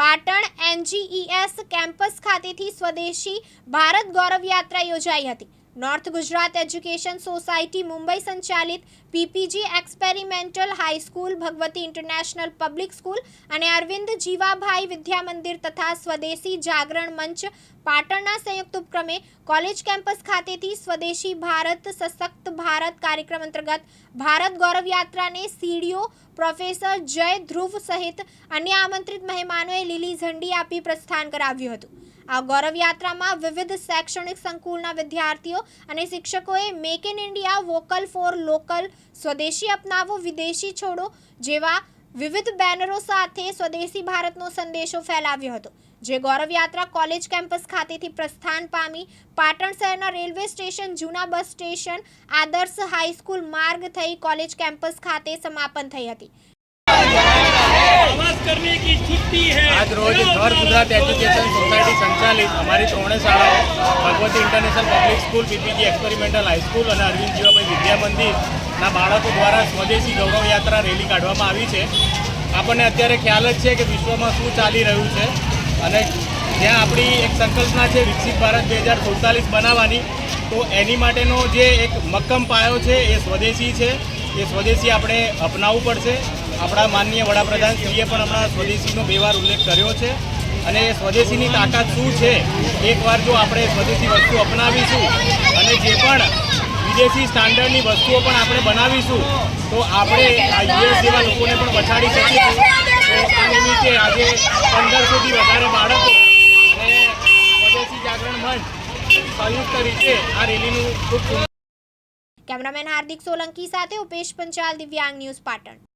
Patan એનજીઈએસ campus ખાતેથી સ્વદેશી ભારત ગૌરવ યાત્રા યોજાઈ હતી. North Gujarat Education Society Mumbai સંચાલિત PPG Experimental High School Bhagwati International Public School અને અરવિંદ જીવાભાઈ વિદ્યા મંદિર તથા સ્વદેશી જાગરણ મંચ પાટણના સંયુક્ત ઉપક્રમે કોલેજ કેમ્પસ ખાતેથી સ્વદેશી ભારત સશક્ત ભારત કાર્યક્રમ અંતર્ગત ભારત ગૌરવ યાત્રાને સીડીઓ પ્રોફેસર જય ધ્રુવ સહિત અન્ય આમંત્રિત મહેમાનોએ લીલી ઝંડી આપી પ્રસ્થાન કરાવ્યું હતું. આ ગૌરવ યાત્રામાં વિવિધ શૈક્ષણિક સંકુલના વિદ્યાર્થીઓ અને શિક્ષકોએ make in India vocal for local સ્વદેશી અપનાવો, વિદેશી છોડો જેવા વિવિધ બેનરો સાથે સ્વદેશી ભારતનો સંદેશો ફેલાવ્યો હતો, જે ગૌરવ યાત્રા કોલેજ કેમ્પસ ખાતેથી પ્રસ્થાન પામી પાટણ શહેરના રેલવે સ્ટેશન, જૂના બસ સ્ટેશન, આદર્શ હાઈસ્કૂલ માર્ગ થઈ કોલેજ કેમ્પસ ખાતે સમાપન થઈ હતી. રોજ ઘર ગુજરાત એજ્યુકેશન સોસાયટી સંચાલિત અમારી ત્રણે શાળાઓ, Bhagwati International Public School PPG Experimental High School અને અરવિંદ જીવાભાઈ વિદ્યા મંદિરના બાળકો દ્વારા સ્વદેશી ગૌરવ યાત્રા રેલી કાઢવામાં આવી છે. આપણને અત્યારે ખ્યાલ જ છે કે વિશ્વમાં શું ચાલી રહ્યું છે અને જ્યાં આપણી એક સંકલ્પના છે વિકસિત ભારત બે હજાર સુડતાલીસ બનાવવાની, તો એની માટેનો જે એક મક્કમ પાયો છે એ સ્વદેશી છે. એ સ્વદેશી આપણે અપનાવવું પડશે. આપણા માનનીય વડાપ્રધાન શ્રીએ પણ હમણાં સ્વદેશીનો બે વાર ઉલ્લેખ કર્યો છે. અને સ્વદેશીની તાકાત શું છે? એકવાર જો આપણે સ્વદેશી વસ્તુ અપનાવીશું અને જે પણ વિદેશી સ્ટાન્ડર્ડની વસ્તુઓ પણ આપણે બનાવીશું, તો આપણે આ યુએસ જેવા લોકોને પણ પછાડી શકીશું. તો આ નિમિત્તે આજે પંદરસોથી વધારે બાળકો અને સ્વદેશી જાગરણ મંચ સંયુક્ત રીતે આ રેલીનું ખૂબ કેમેરામેન હાર્દિક સોલંકી સાથે ઉપેશ પંચાલ દિવ્યાંગ ન્યૂઝ પાટણ.